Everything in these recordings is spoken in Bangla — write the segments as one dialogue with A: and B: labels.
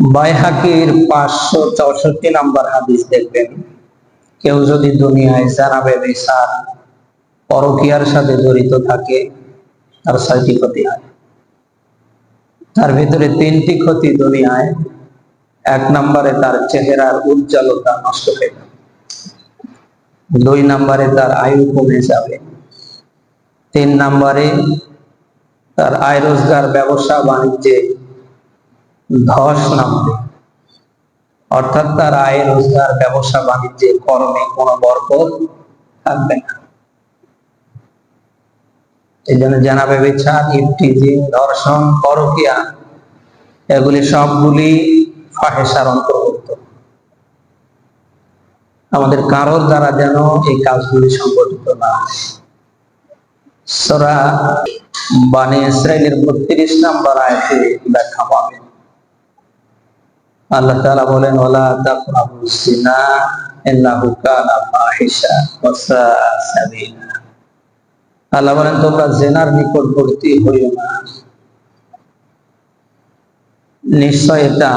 A: বাইহাকির পাঁচশো চৌষট্টি নাম্বার হাদিস দেখবেন। কেউ যদি দুনিয়ায় জানাবে বিচার পরকিয়ার সাথে জড়িত থাকে, তার ছয়টি ক্ষতি হয়। তার ভিতরে তিনটি ক্ষতি দুনিয়ায়, এক নম্বরে তার চেহারার উজ্জ্বলতা নষ্ট হয়ে যাবে। দুই নম্বরে তার আয়ু কমে যাবে। তিন নম্বরে তার আয় রোজগার, ব্যবসা, বাণিজ্যে ধস নামবে। অর্থাৎ তার আয় রোজগার, ব্যবসা, বাণিজ্যে, কর্মে কোনো বরকত থাকবে না। এই জন্য জানাবে বিচার ইফটিজিং ধর্ষণ, পরকিয়া, এগুলি সবগুলি ফাহেসার অন্তর্ভুক্ত। আমাদের কারোর দ্বারা যেন এই কাজগুলি সংগঠিত না সরা বানে ইসরায়েলের বত্রিশ নাম্বার আয়তে ব্যাখ্যা পাবেন। আল্লাহ তাআলা বলেন, ওয়ালা তাকরাবু জিনা ইন্নাহু কানা ফাহিশা সাবিলা। আল্লাহ বলেন, তোমরা জেনার নিকটবর্তী হইও না। নিশ্চয় এটা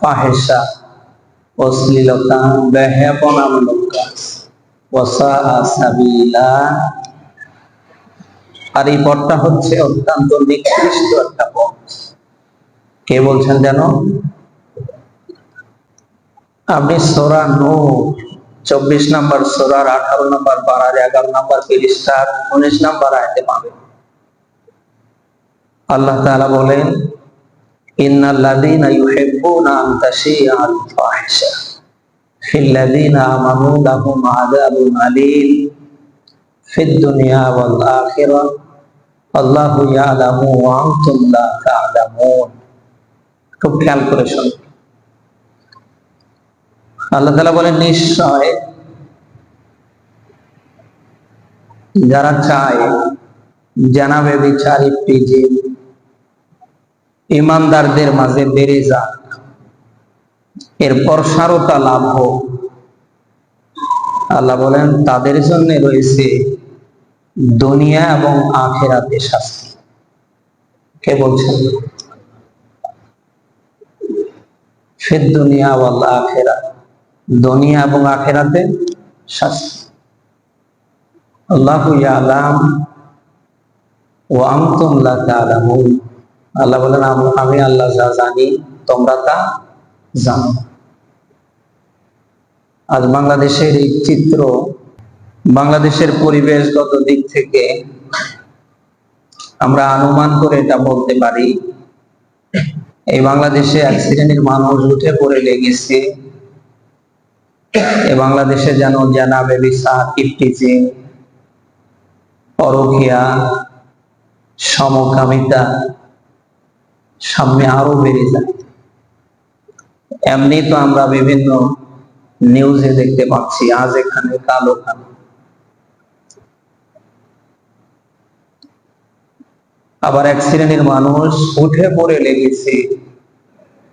A: ফাহেসা অশ্লীলতা বেহাপনামূলক কাজ। আর এই পথটা হচ্ছে অত্যন্ত নিকৃষ্ট একটা পথ। কে বলছেন যেন? আপনি সোরা নূর, চব্বিশ নাম্বার সোরার আঠারো নাম্বার পাড়ার এগারো নাম্বার পৃষ্ঠার উনিশ নাম্বার আয়তে পাবেন আল্লাহ তাআলা বলেন খুব খেয়াল করে শুনুন। আল্লাহ তালা বলেন, নিশ্চয় যারা চায় জানাবে বিচার একটি যে ইমানদারদের মাঝে বেড়ে যাক এরপর সারতা লাভ হোক। আল্লাহ বলেন, তাদের জন্য রয়েছে দুনিয়া এবং আখেরাতে শাস্তি। কে বলছেন? ফের দুনিয়া আখেরা দুনিয়া এবং আখেরাতে শাস্তি। ও তা'লামুন আল্লাহ বলেন, আমি আল্লাহ যা জানি, তোমরা তা জানো। আজ বাংলাদেশের এই চিত্র, বাংলাদেশের পরিবেশগত দিক থেকে আমরা অনুমান করে এটা বলতে পারি, এই বাংলাদেশে শ্রেণির মানুষ উঠে পড়ে লেগেছে। বাংলাদেশে যেন জানাবে বিচার ইফটিজিং পরকিয়া, সমকামিতা সামনে আরও বেড়ে যায়। এমনি তো আমরা বিভিন্ন নিউজে দেখতে পাচ্ছি, আজ এখানে, কাল ওখানে। আবার এক শ্রেণির মানুষ উঠে পড়ে লেগেছে,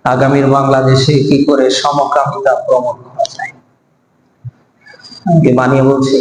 A: আগামীর বাংলাদেশে কি করে সমকামিতা প্রমোট বানিয়ে বলছি।